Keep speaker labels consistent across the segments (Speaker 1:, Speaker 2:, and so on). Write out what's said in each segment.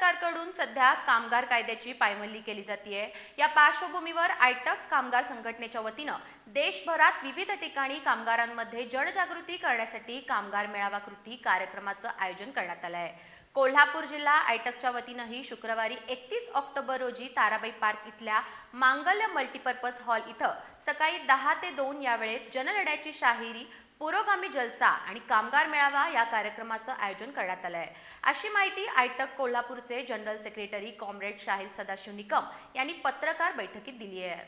Speaker 1: सरकारकडून सध्या कामगार कायद्याची पायमल्ली केली जाते या पार्श्वभूमीवर आयटक कामगार संघटनेच्या वतीनं देशभरात विविध ठिकाणी कामगारांमध्ये जनजागृती करण्यासाठी कामगार मेळावा कृती कार्यक्रमाचं आयोजन करण्यात आलं आहे कोल्हापूर जिल्हा आयटकच्या वतीनंही शुक्रवारी एकतीस ऑक्टोबर रोजी ताराबाई पार्क इथल्या मांगल्य मल्टीपर्पज हॉल इथं सकाळी दहा ते दोन या वेळेत जनलढ्याची शाहिरी पुरोगामी जलसा आणि कामगार मेळावा या कार्यक्रमाचं आयोजन करण्यात आलं आहे अशी माहिती आयटक कोल्हापूरचे जनरल सेक्रेटरी कॉम्रेड शाहीर सदाशिव निकम यांनी पत्रकार बैठकीत दिली आहे.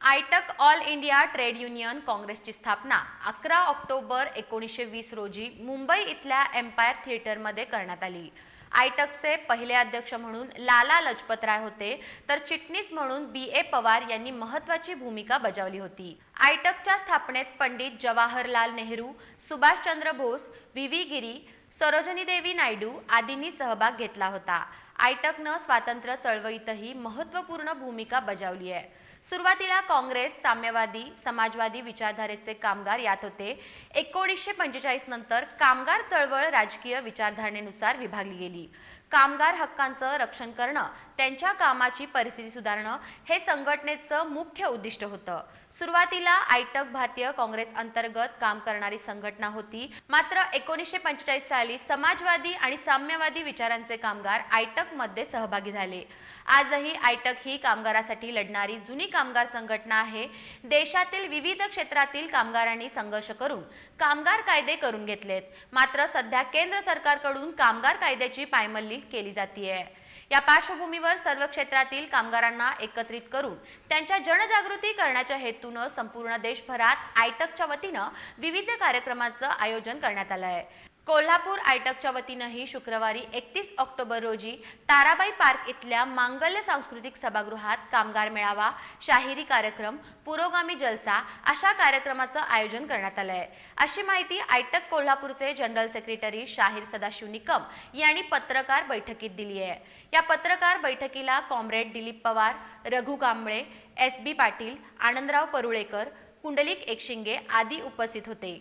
Speaker 1: AITUC all India trade union काँग्रेसची स्थापना अकरा ऑक्टोबर एकोणीसशे वीस रोजी मुंबई इथल्या एम्पायर थिएटरमध्ये करण्यात आली. आयटकचे पहिले अध्यक्ष म्हणून लाला लजपतराय होते तर चिटणीस म्हणून बी ए पवार यांनी महत्वाची भूमिका बजावली होती. आयटकच्या स्थापनेत पंडित जवाहरलाल नेहरू सुभाषचंद्र बोस व्ही व्ही गिरी सरोजनी देवी नायडू आदींनी सहभाग घेतला होता. आयटकनं स्वातंत्र्य चळवळीतही महत्त्वपूर्ण भूमिका बजावली आहे. सुरुवातीला काँग्रेस साम्यवादी समाजवादी विचारधारेचे कामगार यात होते. एकोणीसशे पंचेचाळीस नंतर कामगार चळवळ राजकीय विचारधारणेनुसार विभागली गेली. कामगार हक्कांचं रक्षण करणं त्यांच्या कामाची परिस्थिती सुधारणं हे संघटनेचं मुख्य उद्दिष्ट होतं. सुरुवातीला आयटक भारतीय काँग्रेस अंतर्गत काम करणारी संघटना होती. मात्र एकोणीसशे पंचेचाळीस साली समाजवादी आणि साम्यवादी विचारांचे कामगार आयटकमध्ये सहभागी झाले. आजही आयटक ही कामगारासाठी लढणारी जुनी कामगार संघटना आहे. देशातील विविध क्षेत्रातील कामगारांनी संघर्ष करून कामगार कायदे करून घेतलेत. मात्र सध्या केंद्र सरकारकडून कामगार कायद्याची पायमल्ली केली जातीये. या पार्श्वभूमीवर सर्व क्षेत्रातील कामगारांना एकत्रित करून त्यांच्या जनजागृती करण्याच्या हेतूनं संपूर्ण देशभरात आयटकच्या वतीनं विविध कार्यक्रमाचं आयोजन करण्यात आलं आहे. कोल्हापूर आयटकच्या वतीनंही शुक्रवारी एकतीस ऑक्टोबर रोजी ताराबाई पार्क इथल्या मांगल्य सांस्कृतिक सभागृहात कामगार मेळावा शाहिरी कार्यक्रम पुरोगामी जलसा अशा कार्यक्रमाचं आयोजन करण्यात आलं आहे अशी माहिती आयटक कोल्हापूरचे जनरल सेक्रेटरी शाहीर सदाशिव निकम यांनी पत्रकार बैठकीत दिली आहे. या पत्रकार बैठकीला comrade Dilip Pawar Raghu Kamble S B Patil Anandrao Parulekar Kundalik Ekshinge आदी उपस्थित होते.